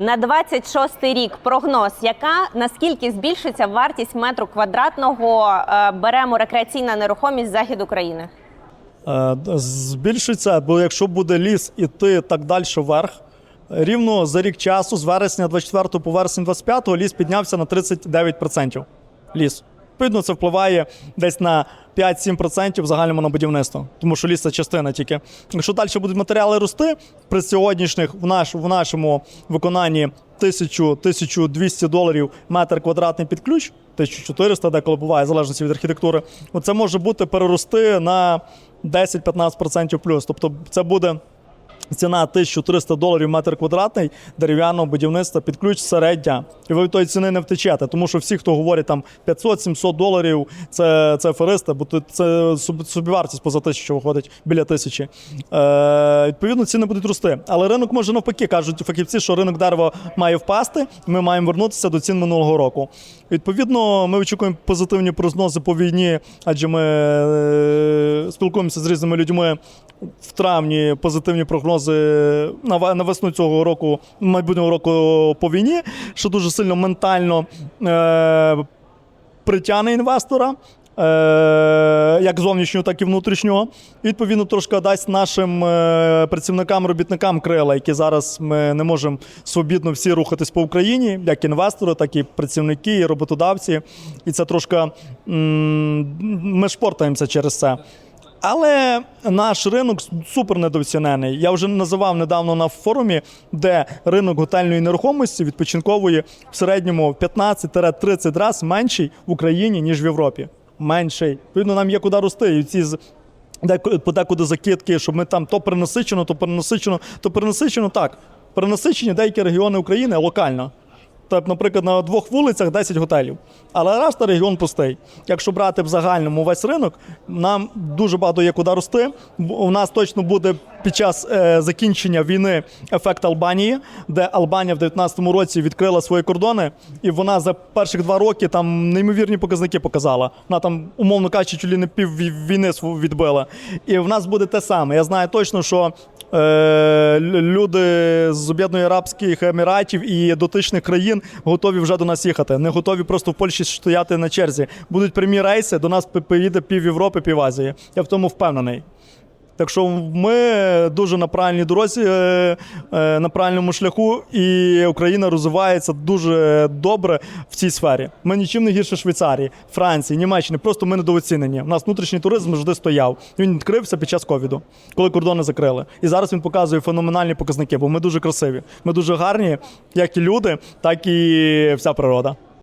На 26 рік прогноз, яка наскільки збільшиться вартість метру квадратного е, беремо рекреаційна нерухомість захід України? Е, Збільшиться, бо якщо буде ліс іти так далі вверх, рівно за рік часу, з вересня 24 по вересень 25 ліс піднявся на 39%. Ліс. Відповідно, це впливає десь на 5-7% в загальному на будівництво, тому що ліс це частина тільки. Якщо далі будуть матеріали рости, при сьогоднішніх в, наш, в нашому виконанні 1000-1200 доларів метр квадратний під ключ, 1400 деколи буває, в залежності від архітектури, це може бути перерости на 10-15% плюс. Тобто це буде ціна 1300 доларів метр квадратний дерев'яного будівництва під ключ середня. І ви тої ціни не втечете, тому що всі, хто говорить там 500-700 доларів, це, це аферисти, бо це собівартість поза тисячу виходить біля тисячі. Е, відповідно, ціни будуть рости. Але ринок може навпаки, кажуть фахівці, що ринок дерева має впасти. Ми маємо вернутися до цін минулого року. Відповідно, ми очікуємо позитивні прогнози по війні, адже ми е, спілкуємося з різними людьми. В травні позитивні прогнози ве- на весну цього року, майбутнього року по війні, що дуже сильно ментально е, притягне інвестора. Е, як зовнішнього, так і внутрішнього. Відповідно, трошки дасть нашим е, працівникам, робітникам крила, які зараз ми не можемо свобідно всі рухатись по Україні, як інвестори, так і працівники, і роботодавці. І це трошки ми шпортаємося через це. Але наш ринок супер недооцінений. Я вже називав недавно на форумі, де ринок готельної нерухомості відпочинкової в середньому 15-30 разів менший в Україні, ніж в Європі. Менший. Відповідно, нам є куди рости. І ці подекуди закидки, щоб ми там то перенасичено, то перенасичено, то перенасичено так. Перенасичені деякі регіони України локально. Тобто, наприклад, на двох вулицях 10 готелів. Але решта регіон пустий. Якщо брати в загальному весь ринок, нам дуже багато є куди рости. У нас точно буде під час е, закінчення війни ефект Албанії, де Албанія в 2019 році відкрила свої кордони, і вона за перших два роки там неймовірні показники показала. Вона там, умовно кажучи, чолі не пів війни відбила. І в нас буде те саме. Я знаю точно, що люди з Об'єднаних Арабських Еміратів і дотичних країн готові вже до нас їхати. Не готові просто в Польщі стояти на черзі. Будуть прямі рейси, до нас поїде пів Європи, пів Азії. Я в тому впевнений. Так що ми дуже на правильній дорозі, е, е, на правильному шляху, і Україна розвивається дуже добре в цій сфері. Ми нічим не гірше Швейцарії, Франції, Німеччини. Просто ми недооцінені. У нас внутрішній туризм завжди стояв. Він відкрився під час ковіду, коли кордони закрили. І зараз він показує феноменальні показники, бо ми дуже красиві. Ми дуже гарні, як і люди, так і вся природа.